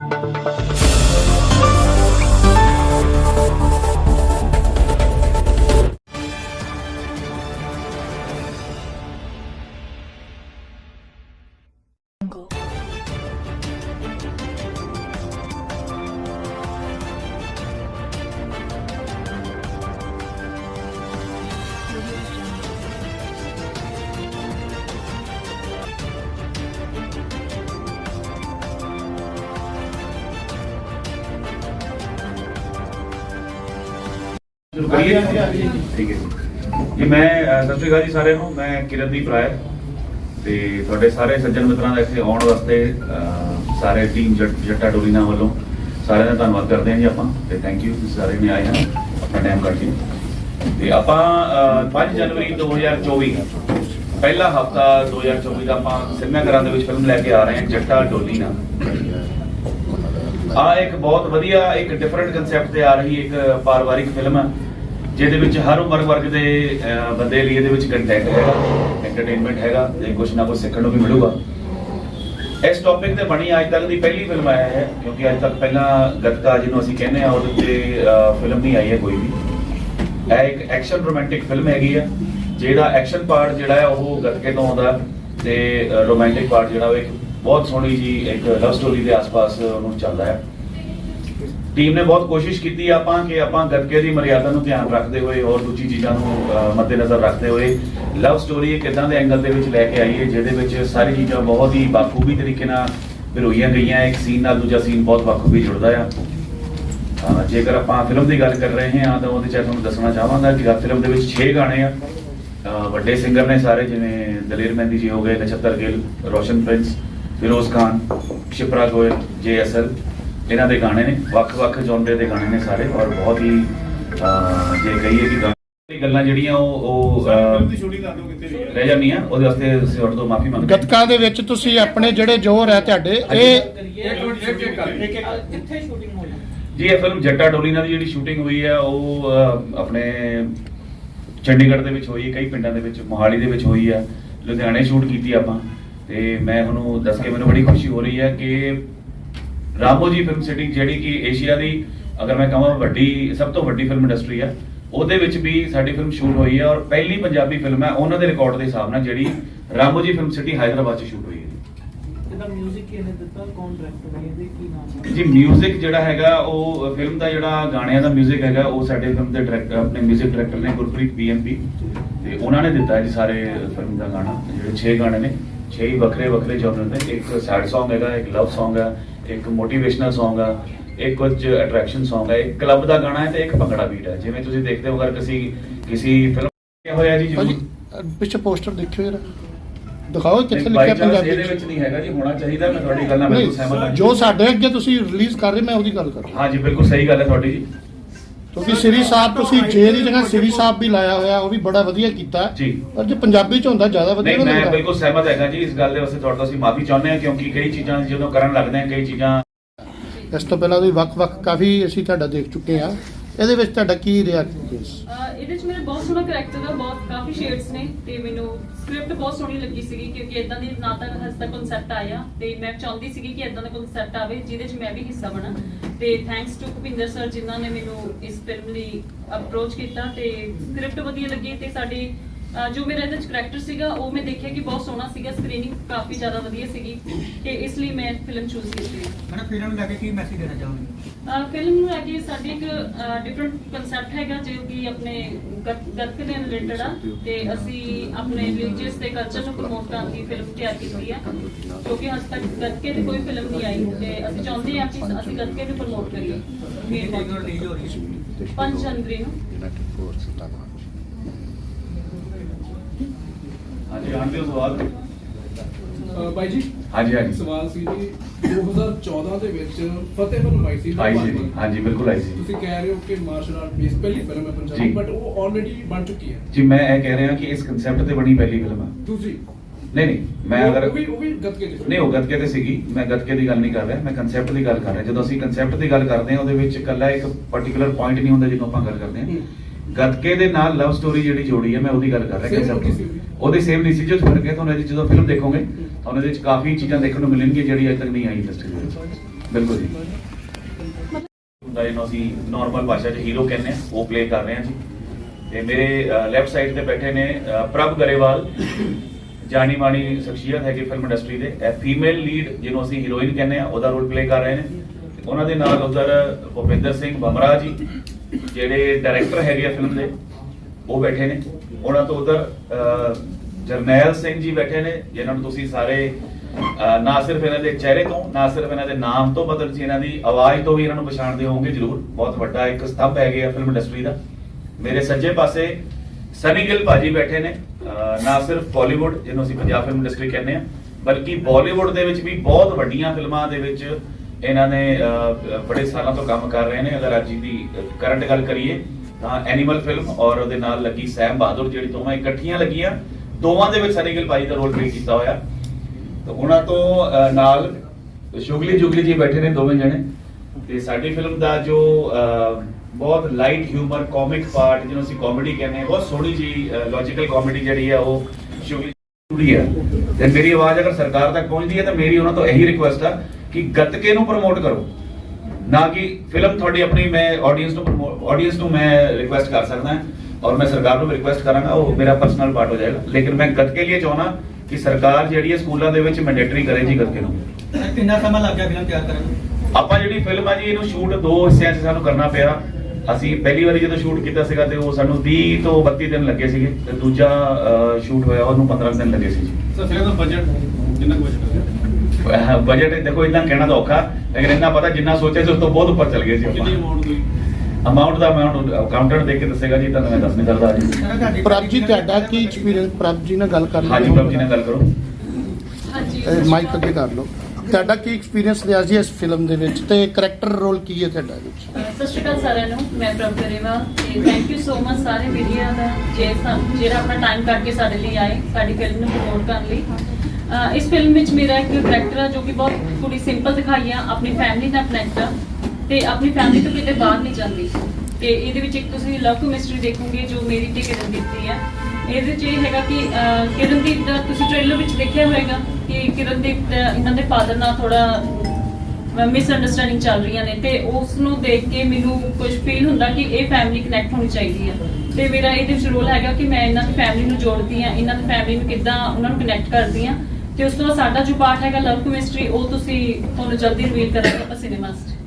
Música ਸ਼ੁਰੂ ਕਰੀਏ ਠੀਕ ਹੈ ਜੀ। ਮੈਂ ਸਤਿ ਸ਼੍ਰੀ ਅਕਾਲ ਜੀ ਸਾਰਿਆਂ ਨੂੰ। ਮੈਂ ਕਿਰਨਦੀਪ ਰਾਏ ਤੇ ਤੁਹਾਡੇ ਸਾਰੇ ਸੱਜਣ ਮਿੱਤਰਾਂ ਦਾ ਇੱਥੇ ਆਉਣ ਵਾਸਤੇ ਸਾਰੇ ਟੀਮ ਜੱਟਾ ਡੋਲੀਨਾ ਵੱਲੋਂ ਸਾਰਿਆਂ ਦਾ ਧੰਨਵਾਦ ਕਰਦੇ ਹਾਂ ਜੀ ਆਪਾਂ। ਤੇ ਥੈਂਕ ਯੂ ਤੁਸੀਂ ਸਾਰੇ ਨੇ ਆਏ ਹਨ ਆਪਣਾ ਟਾਈਮ ਕੱਢ ਕੇ। ਤੇ ਆਪਾਂ 5 ਜਨਵਰੀ 2024 ਪਹਿਲਾ ਹਫਤਾ 2024 ਦਾ ਆਪਾਂ ਸਿਨੇਮਾ ਘਰਾਂ ਦੇ ਵਿੱਚ ਫਿਲਮ ਲੈ ਕੇ ਆ ਰਹੇ ਹਾਂ, ਜੱਟਾ ਡੋਲੀਨਾ ਆ ਇੱਕ ਬਹੁਤ ਵਧੀਆ, ਇੱਕ ਡਿਫਰੈਂਟ ਕਨਸੈਪਟ ਤੇ ਆ ਰਹੀ ਇੱਕ ਪਰਿਵਾਰਿਕ ਫਿਲਮ ਹੈ ਜਿਹਦੇ ਵਿੱਚ ਹਰ ਉਮਰ ਵਰਗ ਦੇ ਬੰਦੇ ਲਈ ਇਹਦੇ ਵਿੱਚ ਕੰਟੈਂਟ ਹੈਗਾ ਐਂਟਰਟੇਨਮੈਂਟ ਹੈਗਾ, ਤੇ ਕੁਝ ਨਾ ਕੁਝ ਸਿੱਖਣ ਨੂੰ ਵੀ ਮਿਲੂਗਾ। ਇਸ ਟੌਪਿਕ ਤੇ ਬਣੀ ਅੱਜ ਤੱਕ ਦੀ ਪਹਿਲੀ ਫਿਲਮ ਆਇਆ ਹੈ, ਕਿਉਂਕਿ ਅੱਜ ਤੱਕ ਪਹਿਲਾਂ ਗੱਤਕਾ ਜਿਹਨੂੰ ਅਸੀਂ ਕਹਿੰਦੇ ਆ ਉਹਦੇ ਤੇ ਫਿਲਮ ਨਹੀਂ ਆਈ ਹੈ ਕੋਈ ਵੀ। ਇਹ ਇੱਕ ਐਕਸ਼ਨ ਰੋਮਾਂਟਿਕ ਫਿਲਮ ਹੈਗੀ ਆ, ਜਿਹੜਾ ਐਕਸ਼ਨ ਪਾਰਟ ਜਿਹੜਾ ਹੈ, ਉਹ ਗੱਤਕੇ ਤੋਂ ਆਉਂਦਾ ਤੇ ਰੋਮਾਂਟਿਕ ਪਾਰਟ ਜਿਹੜਾ ਉਹ ਇੱਕ ਬਹੁਤ ਸੋਹਣੀ ਜੀ ਇੱਕ ਲਵ ਸਟੋਰੀ ਦੇ ਆਸ-ਪਾਸ ਉਹਨੂੰ ਚੱਲਦਾ ਹੈ। ਟੀਮ ਨੇ ਬਹੁਤ ਕੋਸ਼ਿਸ਼ ਕੀਤੀ ਆਪਾਂ ਕਿ ਆਪਾਂ ਗੱਤਕੇ ਦੀ ਮਰਿਆਦਾ ਨੂੰ ਧਿਆਨ ਰੱਖਦੇ ਹੋਏ ਔਰ ਦੂਜੀ ਚੀਜ਼ਾਂ ਨੂੰ ਮੱਦੇਨਜ਼ਰ ਰੱਖਦੇ ਹੋਏ ਲਵ ਸਟੋਰੀ ਇੱਕ ਇਦਾਂ ਦੇ ਐਂਗਲ ਦੇ ਵਿੱਚ ਲੈ ਕੇ ਆਈਏ ਜਿਹਦੇ ਵਿੱਚ ਸਾਰੀ ਚੀਜ਼ਾਂ ਬਹੁਤ ਹੀ ਬਾਖੂਬੀ ਤਰੀਕੇ ਨਾਲ ਪਿਰੋਈਆਂ ਗਈਆਂ। ਇੱਕ ਸੀਨ ਨਾਲ ਦੂਜਾ ਸੀਨ ਬਹੁਤ ਬਾਖੂਬੀ ਜੁੜਦਾ ਆ। ਜੇਕਰ ਆਪਾਂ ਫਿਲਮ ਦੀ ਗੱਲ ਕਰ ਰਹੇ ਹਾਂ ਤਾਂ ਉਹਦੇ ਚ ਤੁਹਾਨੂੰ ਦੱਸਣਾ ਚਾਹਾਂਗਾ ਕਿ ਫਿਲਮ ਦੇ ਵਿੱਚ 6 ਗਾਣੇ ਆ। ਵੱਡੇ ਸਿੰਗਰ ਨੇ ਸਾਰੇ ਜਿਵੇਂ ਦਲੇਰ ਮਹਿੰਦੀ ਜੀ ਹੋ ਗਏ, ਨਛੱਤਰ ਗਿੱਲ, ਰੋਸ਼ਨ ਪ੍ਰਿੰਸ, ਫਿਰੋਜ਼ ਖਾਨ, ਸ਼ਿਪਰਾ ਗੋਇਲ, ਜੇ ਅਸਲ ਇਹਨਾਂ ਦੇ ਗਾਣੇ ਨੇ ਵੱਖ-ਵੱਖ ਜੌਨਰੇ ਦੇ ਗਾਣੇ ਨੇ ਸਾਰੇ ਔਰ ਬਹੁਤ ਹੀ ਜੇ ਕਹੀਏ ਕਿ ਗਾਣੇ ਗੱਲਾਂ ਜਿਹੜੀਆਂ ਉਹ ਉਹ ਰਹਿ ਜਾਂਦੀਆਂ ਉਹਦੇ ਵਾਸਤੇ ਅਸੀਂ ਤੁਹਾਡੇ ਤੋਂ ਮਾਫੀ ਮੰਗਦੇ ਹਾਂ। ਗਤਕਾ ਦੇ ਵਿੱਚ ਤੁਸੀਂ ਆਪਣੇ ਜਿਹੜੇ ਜੋਰ ਹੈ ਤੁਹਾਡੇ ਇਹ ਕਿੱਥੇ ਸ਼ੂਟਿੰਗ ਹੋਈ ਜੀ ਇਹ ਫਿਲਮ ਜੱਟਾ ਡੋਲੀਨਾ ਦੀ ਜਿਹੜੀ ਸ਼ੂਟਿੰਗ ਹੋਈ ਹੈ ਉਹ ਆਪਣੇ ਚੰਡੀਗੜ੍ਹ ਦੇ ਵਿੱਚ ਹੋਈ ਹੈ ਕਈ ਪਿੰਡਾਂ ਦੇ ਵਿੱਚ ਮੋਹਾਲੀ ਦੇ ਵਿੱਚ ਹੋਈ ਹੈ। ਲੁਧਿਆਣੇ ਸ਼ੂਟ ਕੀਤੀ ਆਪਾਂ। ਤੇ ਮੈਂ ਤੁਹਾਨੂੰ ਦੱਸ ਕੇ ਮੈਨੂੰ ਬੜੀ ਖੁਸ਼ੀ ਹੋ ਰਹੀ ਹੈ ਕਿ ਰਾਮੋ ਜੀ ਫਿਲਮ ਸਿਟੀ ਜਿਹੜੀ ਕਿ ਏਸ਼ੀਆ ਦੀ ਅਗਰ ਮੈਂ ਕਹਾਂ ਵੱਡੀ ਸਭ ਤੋਂ ਵੱਡੀ ਫਿਲਮ ਇੰਡਸਟਰੀ ਹੈ ਉਹਦੇ ਵਿੱਚ ਵੀ ਸਾਡੀ ਫਿਲਮ ਸ਼ੂਟ ਹੋਈ ਹੈ ਔਰ ਪਹਿਲੀ ਪੰਜਾਬੀ ਫਿਲਮ ਹੈ ਉਹਨਾਂ ਦੇ ਰਿਕਾਰਡ ਦੇ ਹਿਸਾਬ ਨਾਲ ਜਿਹੜੀ ਰਾਮੋਜੀ ਫਿਲਮ ਸਿਟੀ ਹਾਈਦਰਾਬਾਦ 'ਚ ਸ਼ੂਟ ਹੋਈ ਹੈ। ਜੀ ਮਿਊਜ਼ਿਕ ਜਿਹੜਾ ਹੈਗਾ ਉਹ ਫਿਲਮ ਦਾ ਜਿਹੜਾ ਗਾਣਿਆਂ ਦਾ ਮਿਊਜ਼ਿਕ ਹੈਗਾ ਉਹ ਸਾਡੇ ਫਿਲਮ ਦੇ ਡਾਇਰੈਕਟਰ ਆਪਣੇ ਮਿਊਜ਼ਿਕ ਡਾਇਰੈਕਟਰ ਨੇ ਗੁਰਪ੍ਰੀਤ ਬੀਐਮਪੀ ਤੇ ਉਹਨਾਂ ਨੇ ਦਿੱਤਾ ਜੀ ਸਾਰੇ ਫਿਲਮ ਦਾ ਗਾਣਾ ਜਿਹੜੇ 6 ਗਾਣੇ ਨੇ 6 ਵੱਖਰੇ ਵੱਖਰੇ ਜਨਰ ਨੇ ਇੱਕ ਸੈਡ Song ਹੈਗਾ ਇੱਕ ਲਵ Song ਹੈ ਇੱਕ ਮੋਟੀਵੇਸ਼ਨਲ Song ਹੈ ਇੱਕ ਕੁਝ ਅਟਰੈਕਸ਼ਨ Song ਹੈ ਇੱਕ ਕਲੱਬ ਦਾ ਗਾਣਾ ਹੈ ਤੇ ਇੱਕ ਭੰਗੜਾ ਬੀਟ ਹੈ। ਜਿਵੇਂ ਤੁਸੀਂ ਦੇਖਦੇ ਹੋ ਅਗਰ ਕਿਸੇ ਕਿਸੇ ਫਿਲਮ ਕਿਹਾ ਹੋਇਆ ਜੀ ਭਾਜੀ ਜ਼ਰੂਰ ਪਿੱਛੇ ਪੋਸਟਰ ਦੇਖਿਓ ਜਰਾ। ਦਿਖਾਓ ਕਿੱਥੇ ਲਿਖਿਆ ਪੰਜਾਬੀ ਇਹਦੇ ਵਿੱਚ ਨਹੀਂ ਹੈਗਾ ਜੀ ਹੋਣਾ ਚਾਹੀਦਾ ਮੈਂ ਤੁਹਾਡੀ ਗੱਲ ਨਾਲ ਬਿਲਕੁਲ ਸਹਿਮਤ ਹਾਂ। ਨਹੀਂ। ਜੋ ਸਾਡੇ ਅੱਗੇ ਤੁਸੀਂ ਰਿਲੀਜ਼ ਕਰ ਰਹੇ ਮੈਂ ਉਹਦੀ ਗੱਲ ਕਰ ਰਿਹਾ ਹਾਂ ਜੀ ਬਿਲਕੁਲ ਸਹੀ ਗੱਲ ਹੈ ਤੁਹਾਡੀ ਜੀ। ਕਿਉਂਕਿ ਸ੍ਰੀ ਸਾਹਿਬ ਤੁਸੀਂ ਜੇ ਦੀ ਜਗ੍ਹਾ ਸ੍ਰੀ ਸਾਹਿਬ ਵੀ ਲਾਇਆ ਹੋਇਆ ਉਹ ਵੀ ਬੜਾ ਵਧੀਆ ਕੀਤਾ ਜੀ। ਪਰ ਜੇ ਪੰਜਾਬੀ ਚ ਹੁੰਦਾ ਜ਼ਿਆਦਾ ਵਧੀਆ ਨਹੀਂ ਮੈਂ। ਬਿਲਕੁਲ ਸਹਿਮਤ ਹੈਗਾ ਜੀ ਇਸ ਗੱਲ ਦੇ ਵਾਸਤੇ ਤੁਹਾਡੇ ਅਸੀਂ ਮਾਫੀ ਚਾਹੁੰਦੇ ਹਾਂ ਕਿਉਂਕਿ ਕਈ ਚੀਜ਼ਾਂ ਜਦੋਂ ਕਰਨ ਲੱਗਦੇ ਹਾਂ ਕਈ ਚੀਜ਼ਾਂ ਇਸ ਤੋਂ ਪਹਿਲਾਂ ਵੀ ਵੱਖ-ਵੱਖ ਕਾਫੀ ਅਸੀਂ ਤੁਹਾਡਾ ਦੇਖ ਚੁੱਕੇ ਆ ਇਹਦੇ ਵਿੱਚ ਤੁਹਾਡਾ ਕੀ ਰਿਹਾ ਕੇਸ ਅਹ ਇਹਦੇ ਚ ਮੇਰੇ ਬਹੁਤ ਸੋਹਣਾ ਕਰੈਕਟਰ ਆ ਬਹੁਤ ਕਾਫੀ ਸ਼ੇਡਸ ਨੇ ਤੇ ਮੈਨੂੰ ਸਕ੍ਰਿਪਟ ਬਹੁਤ ਸੋਹਣੀ ਲੱਗੀ ਸੀਗੀ ਕਿਉਂਕਿ ਇਦਾਂ ਦੀ ਨਾ ਤਾਂ ਹਜੇ ਤੱਕ ਕਨਸੈਪਟ ਆਇਆ ਤੇ ਮੈਂ ਚਾਹੁੰਦੀ ਸੀਗੀ ਕਿ ਇਦਾਂ ਦਾ ਕਨਸੈਪਟ ਆਵੇ ਜਿਹਦੇ ਚ ਮੈਂ ਵੀ ਹਿੱਸਾ ਬਣਾ। ਤੇ ਥੈਂਕਸ ਟੂ ਭੁਪਿੰਦਰ ਸਰ ਜਿਨ੍ਹਾਂ ਨੇ ਮੈਨੂੰ ਇਸ ਫਿਲਮ ਲਈ ਅਪਰੋਚ ਕੀਤਾ ਤੇ ਸਕ੍ਰਿਪਟ ਵਧੀਆ ਲੱਗੀ ਤੇ ਸਾਡੀ ਜੋ ਮੇਰਾ ਇਹਦੇ ਚ ਕਰੈਕਟਰ ਸੀਗਾ ਉਹ ਮੈਂ ਦੇਖਿਆ ਕਿ ਬਹੁਤ ਸੋਹਣਾ ਸੀਗਾ ਸਕਰੀਨਿੰਗ ਕਾਫੀ ਜ਼ਿਆਦਾ ਵਧੀਆ ਸੀਗੀ ਤੇ ਇਸ ਲਈ ਮੈਂ ਫਿਲਮ ਚੂਜ਼ ਕੀਤੀ ਮੈਡਮ ਫਿਲਮ ਨੂੰ ਲੈ ਕੇ ਕੀ ਮੈਸੇਜ ਦੇਣਾ ਚਾਹੋਗੇ? ਫਿਲਮ ਨੂੰ ਲੈ ਕੇ ਸਾਡੀ ਇੱਕ ਡਿਫਰੈਂਟ ਕਨਸੈਪਟ ਹੈਗਾ ਜੋ ਕਿ ਆਪਣੇ ਗੱਤ- ਗੱਤਕੇ ਦੇ ਰਿਲੇਟਡ ਆ ਤੇ ਅਸੀਂ ਆਪਣੇ ਰਿਲੀਜੀਅਸ ਤੇ ਕਲਚਰ ਨੂੰ ਪ੍ਰਮੋਟ ਕਰਨ ਦੀ ਫਿਲਮ ਤਿਆਰ ਕੀਤੀ ਆ ਕਿਉਂਕਿ ਅੱਜ ਤੱਕ ਗੱਤਕੇ ਦੀ ਕੋਈ ਫਿਲਮ ਨਹੀਂ ਆਈ ਤੇ ਅਸੀਂ ਚਾਹੁੰਦੇ ਹਾਂ ਕਿ ਅਸੀਂ ਗੱਤਕੇ ਨੂੰ ਪ੍ਰਮੋਟ ਕਰੀਏ। ਮੇਨ ਕਿਹੜੀ ਰਿਲੀਜ਼ ਹੋ ਰਹੀ ਹੈ? 5 ਜਨਵਰੀ ਨੂੰ। ਹਾਂਜੀ ਆਂਦੇ ਹੋ ਸਵਾਲ ਅਹ ਬਾਈ ਜੀ ਹਾਂਜੀ ਹਾਂਜੀ। ਸਵਾਲ ਸੀ ਜੀ 2014 ਦੇ ਵਿੱਚ ਫਤਿਹ ਫਿਲਮ ਆਈ ਸੀ ਆਈ ਸੀ ਜੀ। ਹਾਂਜੀ ਬਿਲਕੁਲ ਆਈ ਸੀ ਤੁਸੀਂ ਕਹਿ ਰਹੇ ਹੋ ਕਿ ਮਾਰਸ਼ਲ ਆਰਟ ਬੇਸ ਪਹਿਲੀ ਫਿਲਮ ਹੈ ਜੀ। ਪੰਜਾਬੀ ਬਟ ਉਹ ਆਲਰੇਡੀ ਬਣ ਚੁੱਕੀ ਹੈ। ਜੀ ਮੈਂ ਇਹ ਕਹਿ ਰਿਹਾ ਕਿ ਇਸ ਕਨਸੈਪਟ ਤੇ ਬਣੀ ਪਹਿਲੀ ਫਿਲਮ ਹੈ। ਦੂਸਰੀ। ਨਹੀਂ ਨਹੀਂ ਮੈਂ ਉਹ- ਅਗਰ ਉਹ ਵੀ ਉਹ ਵੀ ਗੱਤਕੇ ਦੀ film ਨਹੀਂ ਉਹ ਗੱਤਕੇ ਤੇ ਸੀਗੀ। ਮੈਂ ਗੱਤਕੇ ਦੀ ਗੱਲ ਨਹੀਂ ਕਰ ਰਿਹਾ ਮੈਂ ਕਨਸੈਪਟ ਦੀ ਗੱਲ ਕਰ ਰਿਹਾ। ਜਦੋਂ ਅਸੀਂ ਕਨਸੈਪਟ ਦੀ ਗੱਲ ਕਰਦੇ ਹਾਂ ਉਹਦੇ ਵਿੱਚ ਇਕੱਲਾ ਇੱਕ ਪਾਰਟਿਕੂਲਰ ਪੁਆਇੰਟ ਨਹੀਂ ਹੁੰਦਾ ਜਦੋਂ ਆਪਾਂ ਗੱਲ ਕਰਦੇ ਹਾਂ। ਹੂੰ। ਗੱਤਕੇ ਦੇ ਨਾਲ ਲਵ ਸਟੋਰੀ ਜਿਹੜੀ ਜੋੜੀ ਹੈ ਮੈਂ ਉਹਦੀ ਗੱਲ ਕਰ ਰਿਹਾ ਸੀ ਉਹਦੀ। ਸੇਮ ਨਹੀਂ ਸੀ ਜੋ ਫ਼ਰਕ ਹੈ ਤੁਹਾਨੂੰ ਜਦੋਂ ਫਿਲਮ ਦੇਖੋਗੇ ਤੁਹਾਨੂੰ ਇਹਦੇ ਵਿੱਚ ਕਾਫੀ ਚੀਜ਼ਾਂ ਦੇਖਣ ਨੂੰ ਮਿਲਣਗੀਆਂ ਜਿਹੜੀ ਅਜੇ ਤੱਕ ਨਹੀਂ ਆਈ ਇੰਡਸਟਰੀ ਦੇ ਵਿੱਚ ਬਿਲਕੁਲ ਜੀ। ਹੁੰਦਾ ਇਹਨੂੰ ਅਸੀਂ ਨਾਰਮਲ ਭਾਸ਼ਾ 'ਚ ਹੀਰੋ ਕਹਿੰਦੇ ਆ ਉਹ ਪਲੇ ਕਰ ਰਹੇ ਆ ਜੀ। ਤੇ ਮੇਰੇ ਲੈਫਟ ਸਾਈਡ ਤੇ ਬੈਠੇ ਨੇ ਪ੍ਰਭ ਗਰੇਵਾਲ ਜਾਣੀ ਮਾਣੀ ਸ਼ਖਸੀਅਤ ਹੈਗੀ ਫਿਲਮ ਇੰਡਸਟਰੀ ਦੇ। ਇਹ ਫੀਮੇਲ ਲੀਡ ਜਿਹਨੂੰ ਅਸੀਂ ਹੀਰੋਇਨ ਕਹਿੰਦੇ ਆ ਉਹਦਾ ਰੋਲ ਪਲੇ ਕਰ ਰਹੇ ਨੇ। ਉਹਨਾਂ ਦੇ ਨਾਲ ਉਧਰ ਭੁਪਿੰਦਰ ਸਿੰਘ ਬਮਰਾ ਜੀ ਜਿਹੜੇ ਡਾਇਰੈਕਟਰ ਹੈਗੇ ਆ ਫਿਲਮ ਦੇ, ਉਹ ਬੈਠੇ ਨੇ। ਉਹਨਾਂ ਤੋਂ ਉਧਰ ਜਰਨੈਲ ਸਿੰਘ ਜੀ ਬੈਠੇ ਨੇ, ਜਿਨ੍ਹਾਂ ਨੂੰ ਤੁਸੀਂ ਸਾਰੇ ਨਾ ਸਿਰਫ ਇਹਨਾਂ ਦੇ ਚਿਹਰੇ ਤੋਂ, ਨਾ ਸਿਰਫ ਇਹਨਾਂ ਦੇ ਨਾਮ ਤੋਂ ਬਦਲ ਜੀ, ਇਹਨਾਂ ਦੀ ਆਵਾਜ਼ ਤੋਂ ਵੀ ਇਹਨਾਂ ਨੂੰ ਪਛਾਣਦੇ ਹੋਵੋਗੇ ਜ਼ਰੂਰ। ਬਹੁਤ ਵੱਡਾ ਇੱਕ ਸਤੰਭ ਹੈਗੇ ਆ ਫਿਲਮ ਇੰਡਸਟਰੀ ਦਾ। ਮੇਰੇ ਸੱਜੇ ਪਾਸੇ ਸਨੀ ਗਿੱਲ ਭਾਜੀ ਬੈਠੇ ਨੇ। ਨਾ ਸਿਰਫ ਬਾਲੀਵੁੱਡ ਜਿਹਨੂੰ ਅਸੀਂ ਪੰਜਾਬ ਫਿਲਮ ਇੰਡਸਟਰੀ ਕਹਿੰਦੇ ਆ, ਬਲਕਿ ਬਾਲੀਵੁੱਡ ਦੇ ਵਿੱਚ ਵੀ ਬਹੁਤ ਵੱਡੀਆਂ ਫਿਲਮਾਂ ਦੇ ਵਿੱਚ ਇਹਨਾਂ ਨੇ ਬੜੇ ਸਾਲਾਂ ਤੋਂ ਕੰਮ ਕਰ ਰਹੇ ਨੇ। ਅਗਰ ਅੱਜ ਦੀ ਕਰੰਟ ਗੱਲ ਕਰੀਏ ਤਾਂ ਐਨੀਮਲ ਫਿਲਮ ਔਰ ਉਹਦੇ ਨਾਲ ਲੱਗੀ ਸੈਮ ਬਹਾਦਰ ਜਿਹੜੀ ਦੋਵਾਂ ਇਕੱਠੀਆਂ ਲੱਗੀਆਂ। ਦੋਵਾਂ ਦੇ ਵਿੱਚ ਸਨੀ ਗਿੱਲ ਭਾਜੀ ਦਾ ਰੋਲ ਪਲੇ ਕੀਤਾ ਹੋਇਆ। ਤੇ ਉਹਨਾਂ ਤੋਂ ਨਾਲ ਸ਼ੁਗਲੀ ਜੁਗਲੀ ਜੀ ਬੈਠੇ ਨੇ ਦੋਵੇਂ ਜਣੇ। ਤੇ ਸਾਡੀ ਫਿਲਮ ਦਾ ਜੋ ਅਹ, ਬਹੁਤ ਲਾਈਟ ਹਿਊਮਰ ਕਾਮਿਕ ਪਾਰਟ ਜਿਹਨੂੰ ਅਸੀਂ ਕਾਮੇਡੀ ਕਹਿੰਦੇ ਹਾਂ ਬਹੁਤ ਸੋਹਣੀ ਜੀ ਲੌਜੀਕਲ ਕਾਮੇਡੀ ਜਿਹੜੀ ਆ ਉਹ ਸ਼ੁਗਲੀ ਜੁੜੀ ਆ। ਤੇ ਮੇਰੀ ਆਵਾਜ਼ ਅਗਰ ਸਰਕਾਰ ਤੱਕ ਪਹੁੰਚਦੀ ਹੈ ਤਾਂ ਮੇਰੀ ਉਹਨਾਂ ਤੋਂ ਇਹੀ ਰਿਕੁਐਸਟ ਆ ਕਿ ਗੱਤਕੇ ਨੂੰ ਪ੍ਰਮੋਟ ਕਰੋ। ਨਾ ਕਿ ਫਿਲਮ ਤੁਹਾਡੀ ਆਪਣੀ ਮੈਂ ਆਡੀਅנס ਨੂੰ ਆਡੀਅנס ਨੂੰ ਮੈਂ ਰਿਕੁਐਸਟ ਕਰ ਸਕਦਾ ਹਾਂ ਔਰ ਮੈਂ ਸਰਕਾਰ ਨੂੰ ਰਿਕੁਐਸਟ ਕਰਾਂਗਾ ਉਹ ਮੇਰਾ ਪਰਸਨਲ ਪਾਰਟ ਹੋ ਜਾਏਗਾ। ਲੇਕਿਨ ਮੈਂ ਗੱਤਕੇ ਲਈ ਚਾਹਣਾ ਕਿ ਸਰਕਾਰ ਜਿਹੜੀ ਹੈ ਸਕੂਲਾਂ ਦੇ ਵਿੱਚ ਮੈਂਡੇਟਰੀ ਕਰੇ ਜੀ ਗੱਤਕੇ ਨੂੰ। ਕਿੰਨਾ ਸਮਾਂ ਲੱਗ ਗਿਆ ਫਿਲਮ ਤਿਆਰ ਕਰਨ ਨੂੰ? ਆਪਾਂ ਜਿਹੜੀ ਫਿਲਮ ਆ ਜੀ ਇਹਨੂੰ ਸ਼ੂਟ ਦੋ ਹਿੱਸਿਆਂ 'ਚ ਸਾਨੂੰ ਕਰਨਾ ਪਿਆ। ਅਸੀਂ ਪਹਿਲੀ ਵਾਰੀ ਜਦੋਂ ਸ਼ੂਟ ਕੀਤਾ ਸੀਗਾ ਤੇ ਉਹ ਸਾਨੂੰ 20 ਤੋਂ 32 ਦਿਨ ਲੱਗੇ ਸੀਗੇ ਤੇ ਦੂਜਾ ਸ਼ੂਟ ਹੋਇਆ ਉਹਨੂੰ 15 ਦਿਨ ਲੱਗੇ ਸੀ ਸਰ ਫਿਲਮ ਦਾ ਬਜਟ ਕਿੰਨਾ ਕੁ ਬਜਟ ਹੈ ਬਜਟ ਦੇਖੋ ਇਦਾਂ ਕਹਿਣਾ ਤਾਂ ਔਖਾ ਲੇਕਿਨ ਇੰਨਾ ਪਤਾ ਜਿੰਨਾ ਸੋਚਿਆ ਸੀ ਉਸ ਤੋਂ ਬਹੁਤ ਉੱਪਰ ਚਲ ਗਏ ਸੀ ਕਿੰਨੀ ਅਮਾਉਂਟ ਕੋਈ ਅਮਾਉਂਟ ਦਾ ਅਮਾਉਂਟ ਅਕਾਊਂਟੈਂਟ ਦੇਖ ਕੇ ਦੱਸੇਗਾ ਜੀ ਤੁਹਾਨੂੰ ਮੈਂ ਦੱਸ ਨਹੀਂ ਸਕਦਾ ਜੀ ਪ੍ਰਭ ਜੀ ਤੁਹਾਡਾ ਕੀ ਐਕਸਪੀਰੀਅੰਸ ਪ੍ਰਭ ਜੀ ਨਾਲ ਗੱਲ ਕਰ ਲਓ। ਹਾਂਜੀ ਪ੍ਰਭ ਜੀ ਨਾਲ ਗੱਲ ਕਰੋ। ਹਾਂਜੀ। ਮਾਈਕ ਅੱਗੇ ਕਰ ਲਓ। ਤੁਹਾਡਾ ਕੀ ਐਕਸਪੀਰੀਅੰਸ ਰਿਹਾ ਜੀ ਇਸ ਫਿਲਮ ਦੇ ਵਿੱਚ? ਤੇ ਕਰੈਕਟਰ ਰੋਲ ਕੀ ਹੈ ਤੁਹਾਡਾ? ਵਿੱਚ ਸਤਿ ਸ਼੍ਰੀ ਅਕਾਲ ਸਾਰਿਆਂ ਨੂੰ। ਮੈਂ ਪ੍ਰਭ ਕਰੇਵਾ ਤੇ ਥੈਂਕ ਯੂ ਸੋ ਮਚ ਸਾਰੇ ਮੀਡੀਆ ਦਾ ਜੇ ਸਾ- ਜਿਹੜਾ ਆਪਣਾ ਟਾਈਮ ਕੱਢ ਕੇ ਸਾਡੇ ਲਈ ਆਏ ਸਾਡੀ ਫਿਲਮ ਨੂੰ ਪ੍ਰਮੋਟ ਕਰਨ ਲਈ। ਇਸ ਫਿਲਮ ਵਿੱਚ ਮੇਰਾ ਇੱਕ ਕਰੈਕਟਰ ਆ ਜੋ ਕਿ ਬਹੁਤ ਥੋੜੀ ਸਿੰਪਲ ਦਿਖਾਈ ਆ, ਆਪਣੀ ਫੈਮਿਲੀ ਦਾ ਕਨੈਕਟ ਆ ਤੇ ਆਪਣੀ ਫੈਮਿਲੀ ਤੋਂ ਕਿਤੇ ਬਾਹਰ ਨਹੀਂ ਜਾਂਦੀ। ਤੇ ਇਹਦੇ ਵਿੱਚ ਇੱਕ ਤੁਸੀਂ ਲਵ ਕੈਮਿਸਟਰੀ ਦੇਖੋਗੇ ਜੋ ਮੇਰੀ ਤੇ ਕਿਰਨਦੀਪ ਦੀ ਆ। ਇਹਦੇ ਚ ਇਹ ਹੈਗਾ ਕਿ ਕਿਰਨਦੀਪ ਦਾ ਤੁਸੀਂ ਟ੍ਰੇਲਰ ਵਿੱਚ ਦੇਖਿਆ ਹੋਵੇਗਾ ਕਿ ਕਿਰਨਦੀਪ ਦਾ ਇਹਨਾਂ ਦੇ ਫਾਦਰ ਨਾਲ ਥੋੜਾ ਮਿਸ ਅੰਡਰਸਟੈਂਡਿੰਗ ਚੱਲ ਰਹੀਆਂ ਨੇ ਤੇ ਉਸ ਨੂੰ ਦੇਖ ਕੇ ਮੈਨੂੰ ਕੁਝ ਫੀਲ ਹੁੰਦਾ ਕਿ ਇਹ ਫੈਮਿਲੀ ਕਨੈਕਟ ਹੋਣੀ ਚਾਹੀਦੀ ਹੈ ਤੇ ਮੇਰਾ ਇਹਦੇ ਵਿੱਚ ਰੋਲ ਹੈਗਾ ਕਿ ਮੈਂ ਇਹਨਾਂ ਦੀ ਫੈਮਿਲੀ ਨੂੰ ਜੋੜਦੀ ਆ, ਇਹਨਾਂ ਦੀ ਫੈਮਿਲੀ ਨੂੰ ਕਿੱਦਾਂ ਉਹਨਾਂ ਨੂੰ ਕਨੈਕਟ ਕਰਦੀ ਆ। ਤੇ ਉਸ ਤੋਂ ਬਾਅਦ ਸਾਡਾ ਜੋ ਪਾਠ ਹੈਗਾ ਲਵ ਕੈਮਿਸਟਰੀ ਉਹ ਤੁਸੀਂ ਤੁਹਾਨੂੰ ਜਲਦੀ ਰਿਵੀਲ ਕਰਾਂਗੇ ਆਪਾਂ ਸਿਨੇਮਾ 'ਚ।